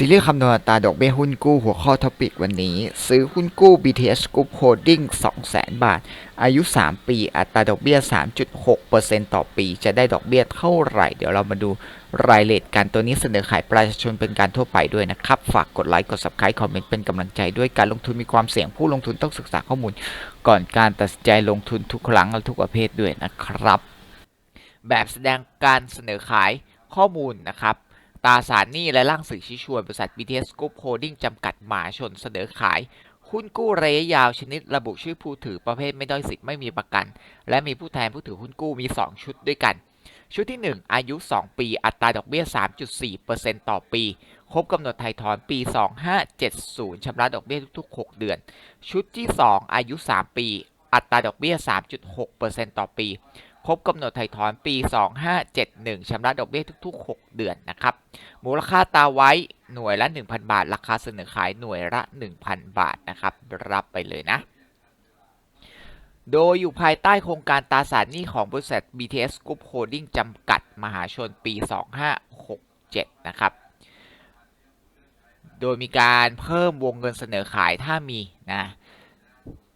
ซีรีส์คำนวณตาดอกเบี้ยหุ้นกู้หัวข้อท็อปิกวันนี้ ซื้อหุ้นกู้ BTS Group Holding 200,000 บาท อายุ 3 ปี อัตราดอกเบี้ย 3.6%ต่อปี จะได้ดอกเบี้ยเท่าไหร่ เดี๋ยวเรามาดูรายละเอียดกันตัวนี้เสนอขายประชาชนเป็นการทั่วไปด้วยนะครับ ฝากกดไลค์ กด Subscribe คอมเมนต์เป็นกำลังใจด้วยการลงทุนมีความเสี่ยงผู้ลงทุนต้องศึกษาข้อมูล ก่อนการตัดสินใจลงทุนทุกครั้งและทุกประเภทด้วยนะครับ แบบแสดงการเสนอขายข้อมูลนะครับ ตราสารหนี้และร่างสื่อชี้ชวนบริษัท BTS Group Holding จำกัดมหาชนเสนอขายหุ้นกู้ระยะยาวชนิดระบุชื่อผู้ถือประเภทไม่ด้อยสิทธิ์ไม่มีประกัน และมีผู้แทนผู้ถือหุ้นกู้มี 2 ชุดด้วยกัน ชุดที่ 1 อายุ 2 ปี อัตราดอกเบี้ย 3.4%ต่อปี ครบกำหนดไถ่ถอนปี 2570ชำระดอกเบี้ยทุก ๆ 6 เดือน ชุดที่ 2 อายุ 3 ปี อัตราดอกเบี้ย 3.6%ต่อปี ครบกำหนดไถ่ถอนปี 2571ชำระดอกเบี้ยทุก ๆ 6 เดือนนะครับ มูลค่าตาไว้หน่วยละ 1,000 บาท ราคาเสนอขายหน่วยละ 1,000 บาทนะครับ รับไปเลยนะ โดยอยู่ภายใต้โครงการตราสารหนี้ของบริษัท BTS Group Holding จำกัดมหาชนปี 2567 นะครับ โดยมีการเพิ่มวงเงินเสนอขายถ้ามีนะ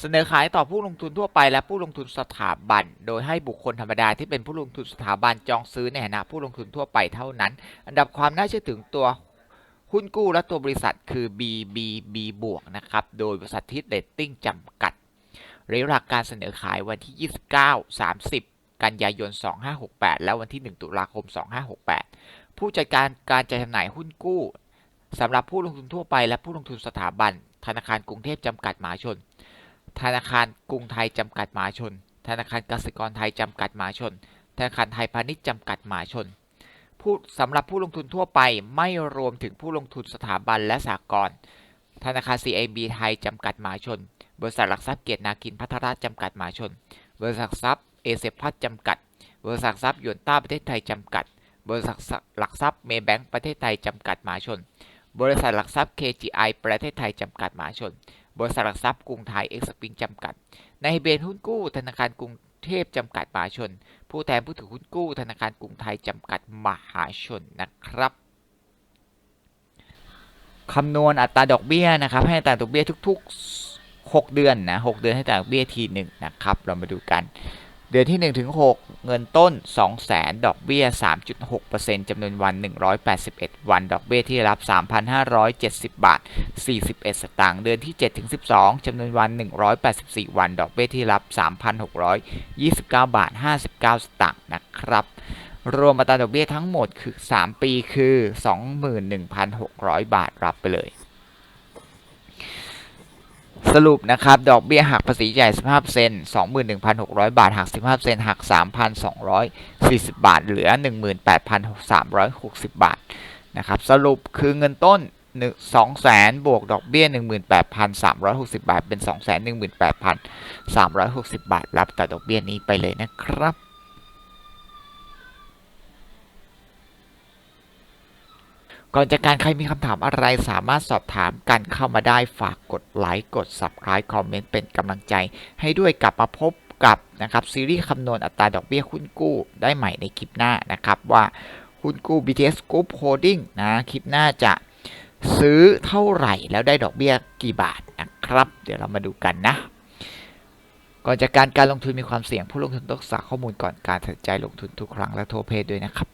เสนอขายต่อผู้ลงทุนทั่วไปและผู้ลงทุนสถาบัน โดยให้บุคคลธรรมดาที่เป็นผู้ลงทุนสถาบันจองซื้อในฐานะผู้ลงทุนทั่วไปเท่านั้น อันดับความน่าเชื่อถือตัวหุ้นกู้และตัวบริษัทคือ BBB บวกนะครับ โดยบริษัททิศเรตติ้งจำกัดระยะเวลาการเสนอขายวันที่ 29 30 กันยายน 2568 และวันที่ 1 ตุลาคม 2568 ผู้จัดการการจัดจำหน่ายหุ้นกู้สำหรับผู้ลงทุนทั่วไปและผู้ลงทุนสถาบัน ธนาคารกรุงเทพจำกัดมหาชน ธนาคารกรุงไทยจำกัดมหาชน ธนาคารกสิกรไทยจำกัดมหาชน ธนาคารไทยพาณิชย์จำกัดมหาชนผู้สำหรับผู้ลงทุนทั่วไปไม่รวมถึงผู้ลงทุนสถาบันและสหกรณ์ธนาคาร CIB ไทยจำกัดมหาชน บริษัทหลักทรัพย์เกียรตินาคินพัทรจำกัดมหาชน บริษัทหลักทรัพย์เอเซพัทจำกัด บริษัทหลักทรัพย์ยวนต้าประเทศไทยจำกัด บริษัทหลักทรัพย์เมย์แบงก์ประเทศไทยจำกัดมหาชน บริษัทหลักทรัพย์ KGI ประเทศไทยจำกัดมหาชน บริษัทหลักทรัพย์กรุงไทยเอ็กซ์ปิงจำกัด ในเบนหุ้นกู้ธนาคารกรุงเทพจำกัดมหาชน ผู้แทนผู้ถือหุ้นกู้ธนาคารกรุงไทยจำกัดมหาชนนะครับคำนวณอัตราดอกเบี้ยนะครับ ให้อัตราดอกเบี้ยทุก ๆ 6 เดือนนะ6เดือนให้อัตราดอกเบี้ยทีหนึ่งนะครับ เรามาดูกัน ดือนที่1ถึง6เงินต้น 200,000 ดอกเบี้ย 3.6%จำนวนวัน 181 วัน ดอกเบี้ยที่รับ 3,570 บาท 41 สตางค์ เดือนที่7ถึง12 จำนวนวัน 184 วัน ดอกเบี้ยที่รับ 3,629 บาท 59 สตางค์ นะครับ รวมอัตราดอกเบี้ยทั้งหมดคือ 3 ปีคือ 21,600 บาท รับไปเลย สรุปนะครับ ดอกเบี้ยหักภาษีใหญ่15% 21,600 บาท หัก 15%หัก 3,240 บาท เหลือ 18,360 บาทนะครับสรุปคือเงินต้น200,000บวกดอกเบี้ย 18,360 บาท เป็น 218,360 บาท รับแต่ดอกเบี้ยนี้ไปเลยนะครับ ก่อนจากการใครมีคำถามอะไรสามารถสอบถามกันเข้ามาได้ฝากกดไลค์กด Subscribe คอมเมนต์เป็นกำลังใจ ให้ด้วยกลับมาพบกับนะครับซีรีส์คำนวณอัตราดอกเบี้ยหุ้นกู้ได้ใหม่ในคลิปหน้านะครับ ว่าหุ้นกู้ BTS Group Holding นะคลิปหน้าจะซื้อเท่าไหร่แล้วได้ดอกเบี้ยกี่บาทนะครับ เดี๋ยวเรามาดูกันนะ ก่อนจากการการลงทุนมีความเสี่ยงผู้ลงทุนต้องศึกษาข้อมูลก่อนการตัดสินใจลงทุนทุกครั้งและโทรเพศด้วยนะครับ